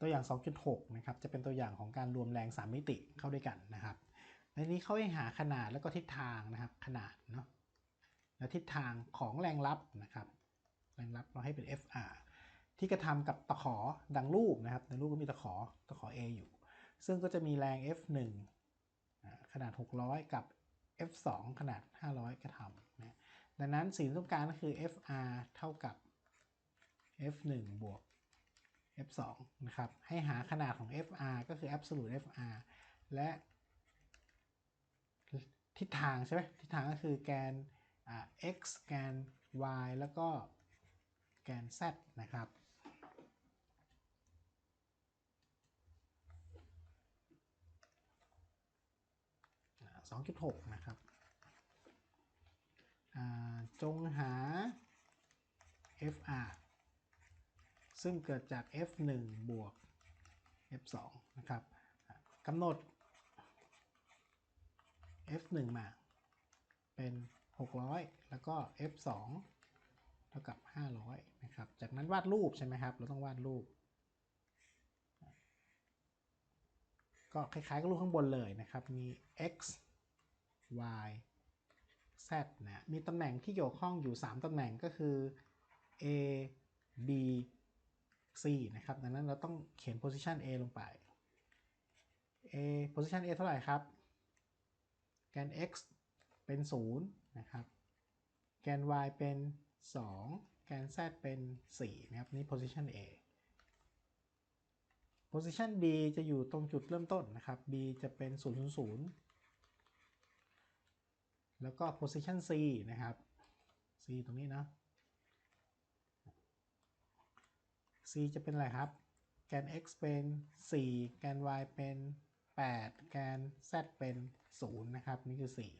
ตัวอย่าง 2.6 นะครับ จะเป็นตัวอย่างของการรวมแรง 3 มิติเข้าด้วยกันนะครับในนี้เขาให้หาขนาดแล้วก็ทิศทางนะครับ ขนาดเนาะ และทิศทางของแรงรับนะครับ แรงรับเราให้เป็น FR ที่กระทำกับตะขอดังรูปนะครับ ในรูปก็มีตะขอตะขอ A อยู่ ซึ่งก็จะมีแรง F1 ขนาด 600 กับ F2 ขนาด 500 กระทำนะ ดังนั้นสิ่งที่ต้องการก็คือ FR เท่ากับ F1 บวก F2 นะครับ ให้หาขนาดของ FR ก็คือ absolute FR และทิศทางใช่ไหมทิศทางก็คือแกน x แกน y แล้วก็แกน z นะครับสองจุดหกนะครับ จงหา fr ซึ่งเกิดจาก f1 บวก f2 นะครับกำหนด f1 มาเป็น 600 แล้วก็ f2 เท่ากับ 500 นะครับ จากนั้นวาดรูปใช่ไหมครับ เราต้องวาดรูป ก็คล้ายๆกับรูปข้างบนเลยนะครับ มี x y z นะ มีตำแหน่งที่เกี่ยวข้องอยู่ 3 ตำแหน่งก็คือ a b c นะครับดังนั้นเราต้องเขียน position a ลงไป a position a เท่าไหร่ครับ แกน x เป็น 0 นะครับ แกน y เป็น 2 แกน z เป็น 4 นะครับ นี่ position a position b จะอยู่ตรงจุดเริ่มต้นนะครับ b จะเป็น 0 0 0 แล้วก็ position c นะครับ c ตรงนี้นะ c จะเป็นอะไรครับ แกน x เป็น 4 แกน y เป็น 8 แกน z เป็น 0 นะครับ นี่คือ 4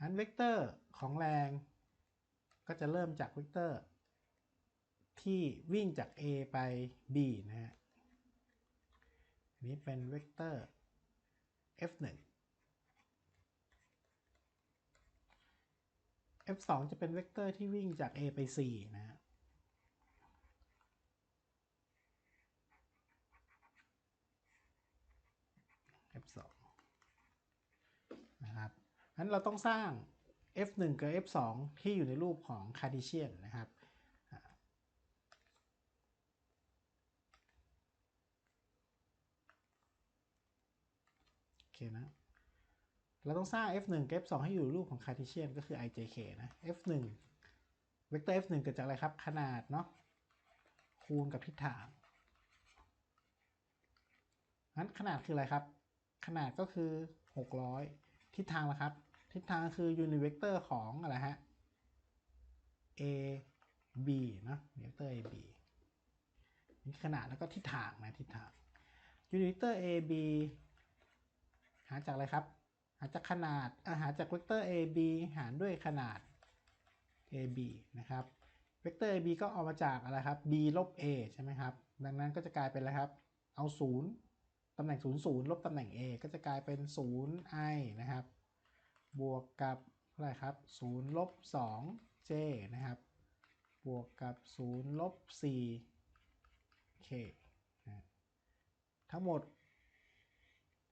อันเวกเตอร์ของแรงก็จะเริ่มจากเวกเตอร์ที่วิ่งจาก A ไป B นะฮะอันนี้เป็นเวกเตอร์ F1 F2 จะเป็นเวกเตอร์ที่วิ่งจาก A ไป C นะ 2นะครับนั้นเราต้องสร้าง f1 กับ f2 ที่อยู่ในรูปของคาร์ดิเชียนนะครับโอเคนะเราต้องสร้าง f1 กับ f2 ให้อยู่รูปของคาร์ดิเชียนก็คือ ijk นะ f1 เวกเตอร์ f1 เกิดจากอะไรครับ ขนาดเนาะคูณกับทิศทางนั้นขนาดคืออะไรครับ ขนาดก็คือ 600 ทิศทางละครับ ทิศทางคือยูนิเวกเตอร์ของอะไรฮะ a b นะเวกเตอร์ a b นี่ขนาดแล้วก็ทิศทางนะทิศทางยูนิเวกเตอร์ a b หาจากอะไรครับ หาจากขนาดหาจากเวกเตอร์ a b หารด้วยขนาด a b นะครับเวกเตอร์ a b ก็เอามาจากอะไรครับ b ลบ a ใช่ไหมครับ ดังนั้นก็จะกลายเป็นอะไรครับ เอา0 ตำแหน่ง 0 0 ลบตำแหน่ง a ก็จะกลายเป็น 0 i นะครับ บวกกับอะไรครับ 0 ลบ 2 j นะครับ บวกกับ 0 ลบ 4 k ทั้งหมด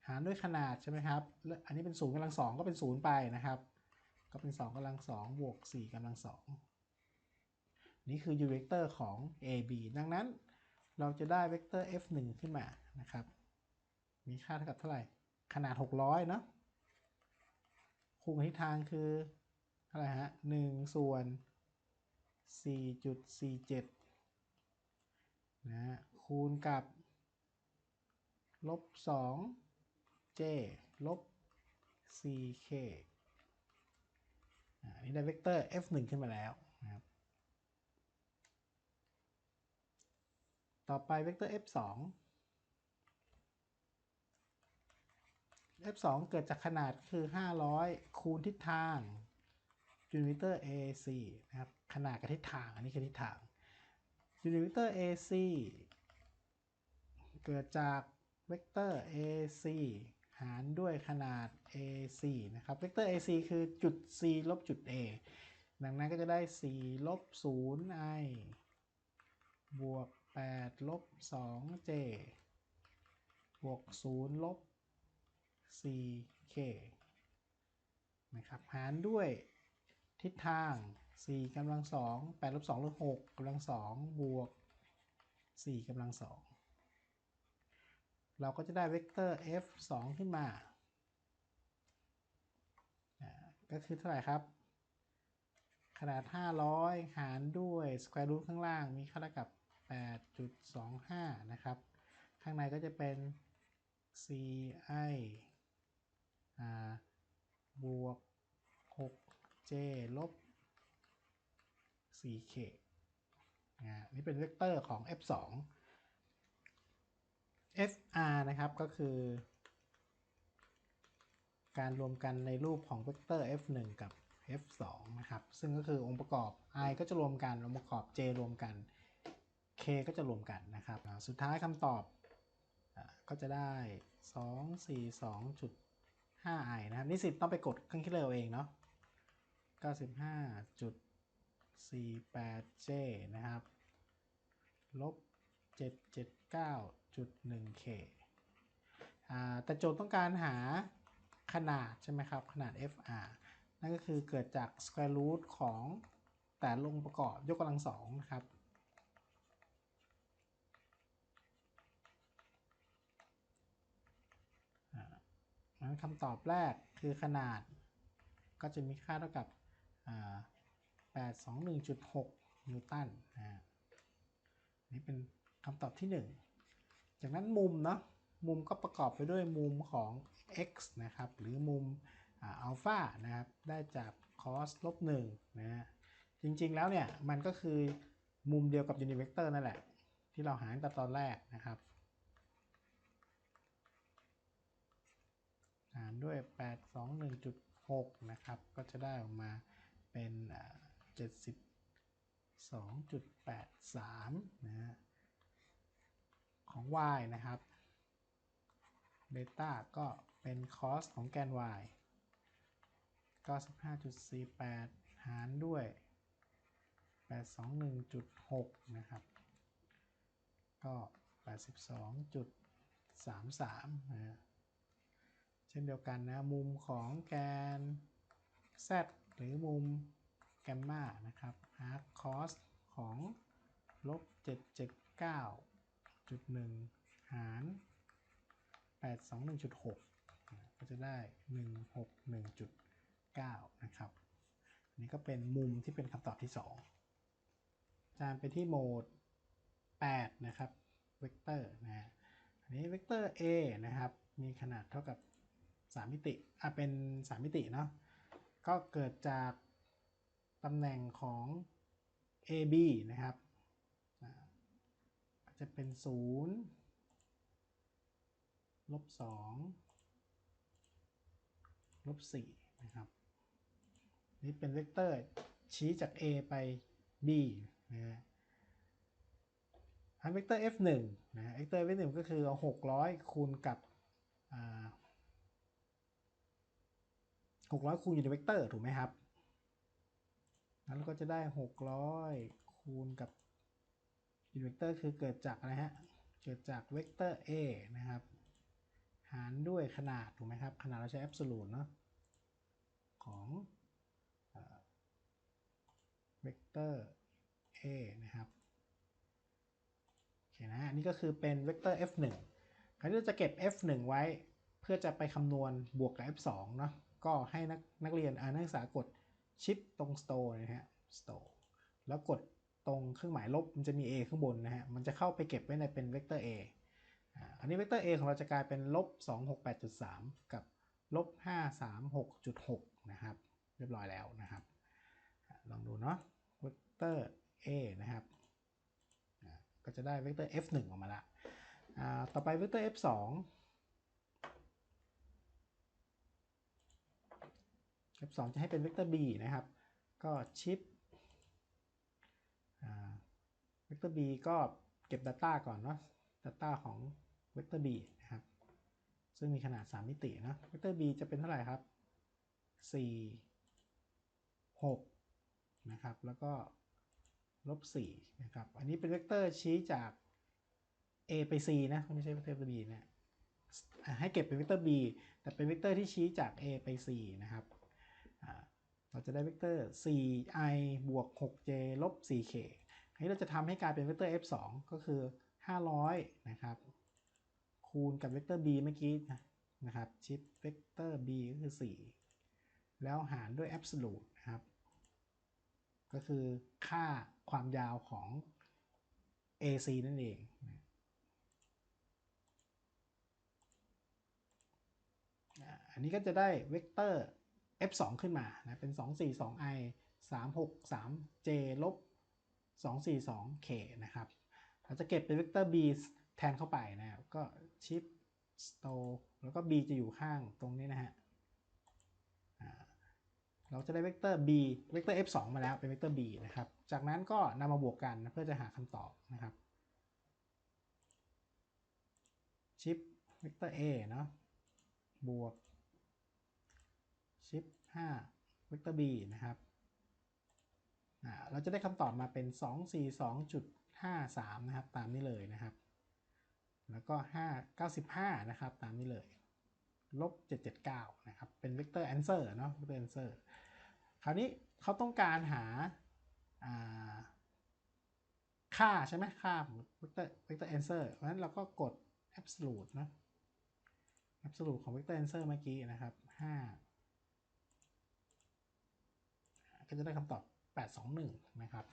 หารด้วยขนาดใช่ไหมครับ อันนี้เป็น 0กำลัง 2 ก็เป็น 0 ไปนะครับ ก็เป็น 2กำลัง 2 บวก 4กำลัง 2 นี่คือ u เวกเตอร์ของ ab ดังนั้นเราจะได้เวกเตอร์ f1 ขึ้นมานะครับ มีค่าเท่ากับเท่าไหร่ ขนาด 600 เนาะคูณทิศทางคืออะไหร่ฮะหนึ่งส่วนสี่จุดสี่เจ็ดนะคูณกับ ลบสอง j ลบ ck อันนี้ได้เวกเตอร์ f1 ขึ้นมาแล้วนะครับ ต่อไปเวกเตอร์ f2 f2 เกิดจากขนาดคือ 500 คูณทิศทางยูนิเตอร์ AC นะครับ ขนาดกับทิศทาง อันนี้คือทิศทางยูนิเตอร์ AC เกิดจากเวกเตอร์ AC หารด้วยขนาด AC นะครับ เวกเตอร์ AC คือจุด C ลบจุด A ดังนั้นก็จะได้ 4 ลบ 0 i บวก 8 ลบ 2j บวก 0 ลบ 4k นะครับหารด้วยทิศทาง 4กำลัง2 8ลบ2ลบ6กำลัง2บวก 4กำลัง 2 เราก็จะได้เวกเตอร์ f 2 ขึ้นมา ก็คือเท่าไหร่ครับ ขนาด 500 หารด้วย square root ข้างล่างมีค่าเท่ากับ 8.25 นะครับ ข้างในก็จะเป็น ci อ่า บวก 6j ลบ 4k อ่านี่เป็นเวกเตอร์ของ f2 fr นะครับก็คือ การรวมกันในรูปของเวกเตอร์ f1 กับ f2 นะครับ ซึ่งก็คือองค์ประกอบ i ก็จะรวมกัน องค์ประกอบ j รวมกัน k ก็จะรวมกันนะครับ สุดท้ายคำตอบก็จะได้ 5i นะครับนิสิตต้องไปกดเครื่องคิดเลขเอาเองเนาะ 95.48j นะครับ ลบ 779.1k อ่าแต่โจทย์ต้องการหาขนาดใช่ไหมครับ ขนาด fr นั่นก็คือเกิดจาก square root ของแต่ลงประกอบยกกำลังสองนะครับั้นคำตอบแรกคือขนาด ก็จะมีค่าเท่ากับ 821.6 นิวตันนะนี่เป็นคำตอบที่ 1 จากนั้นมุมเนาะมุมก็ประกอบไปด้วยมุมของ x นะครับ หรือมุมอัลฟานะครับ ได้จาก cos ลบ1นะฮะจริงๆแล้วเนี่ย มันก็คือมุมเดียวกับ unit vector นั่นแหละ ที่เราหาตั้งแต่ตอนแรกนะครับ หารด้วย 821.6 นะครับ ก็จะได้ออกมาเป็น72.83 นะฮะ ของ y นะครับเบต้าก็เป็น cos ของแกน y ก็15.48 หารด้วย 821.6 นะครับ ก็ 82.33 นะฮะ เช่นเดียวกันนะมุมของแกน z หรือมุมแกมมานะครับ arc cos ของลบ779.1 หาร 821.6 ก็จะได้ 161.9 นะครับอันนี้ก็เป็นมุมที่เป็นคำตอบที่ 2 จานไปที่โหมด 8 นะครับ เวกเตอร์นะฮะอันนี้เวกเตอร์ a นะครับ มีขนาดเท่ากับ 3มิติอะเป็น3มิติเนาะก็เกิดจากตำแหน่งของ AB นะครับจะเป็น 0 ลบ 2 ลบ 4 นะครับ นี่เป็นเวกเตอร์ชี้จาก A ไป B นะฮะอันเวกเตอร์ F1 นะฮะเวกเตอร์ F1 ก็คือเอา 600 คูณกับ 600 คูณอยู่ในเวกเตอร์ถูกไหมครับนั้นก็จะได้ 600 คูณกับยูนิเวกเตอร์คือเกิดจากอะไรฮะ เกิดจากเวกเตอร์ a นะครับ หารด้วยขนาดถูกไหมครับ ขนาดเราใช้ absolute เนาะของเวกเตอร์ a นะครับโอเคนะฮะนี่ก็คือเป็นเวกเตอร์ f1 คราวนี้เราจะเก็บ f1 ไว้เพื่อจะไปคำนวณบวกกับ f2 เนาะ ก็ให้นักนักเรียนอ่านักศึกษากดชิปตรง store นะฮะ store แล้วกดตรงเครื่องหมายลบมันจะมี a ข้างบนนะฮะ มันจะเข้าไปเก็บไว้ในเป็นเวกเตอร์ a อันนี้เวกเตอร์ a ของเราจะกลายเป็นลบ268.3 กับลบ536.6 นะครับ เรียบร้อยแล้วนะครับ ลองดูเนาะ เวกเตอร์ a นะครับ ก็จะได้เวกเตอร์ f1 ออกมาละ ต่อไปเวกเตอร์ f2 f2 จะให้เป็นเวกเตอร์ b นะครับ ก็ชิปเวกเตอร์ b ก็เก็บ Data ก่อนเนาะ Data ของเวกเตอร์ b นะครับ ซึ่งมีขนาด 3 มิตินะเวกเตอร์ b จะเป็นเท่าไหร่ครับ 4 6 นะครับ แล้วก็ลบ4นะครับ อันนี้เป็นเวกเตอร์ชี้จาก a ไป c นะไม่ใช่เวกเตอร์ b นะอ่าให้เก็บเป็นเวกเตอร์ b แต่เป็นเวกเตอร์ที่ชี้จาก a ไป c นะครับ เราจะได้เวกเตอร์ 4i บวก 6j ลบ 4k อันนี้เราจะทำให้กลายเป็นเวกเตอร์ f2 ก็คือ 500 นะครับ คูณกับเวกเตอร์ b เมื่อกี้นะนะครับชิปเวกเตอร์ b ก็คือ 4 แล้วหารด้วย absolute นะครับ ก็คือค่าความยาวของ AC นั่นเองนะอันนี้ก็จะได้เวกเตอร์ f2 ขึ้นมานะเป็น 242i 363j ลบ 242k นะครับเราจะเก็บเป็นเวกเตอร์ b แทนเข้าไปนะครับก็ชิป store แล้วก็ b จะอยู่ข้างตรงนี้นะฮะเราจะได้เวกเตอร์ b เวกเตอร์ f2 มาแล้วเป็นเวกเตอร์ b นะครับ จากนั้นก็นำมาบวกกันนะเพื่อจะหาคำตอบนะครับ ชิปเวกเตอร์ a เนาะบวก ชิป5เวกเตอร์ b นะครับเราจะได้คำตอบมาเป็น 242.53 นะครับ ตามนี้เลยนะครับ แล้วก็ 5 95 นะครับ ตามนี้เลย ลบ 779 นะครับ เป็นเวกเตอร์ answer เนาะเวกเตอร์ answer คราวนี้เขาต้องการหาาค่าใช่ไหมค่าเวกเตอร์เวกเตอร์ answer เพราะฉะนั้นเราก็กด absolute นะ absolute ของเวกเตอร์ answer เมื่อกี้นะครับ 5 ก็จะได้คำตอบ 821 นะครับ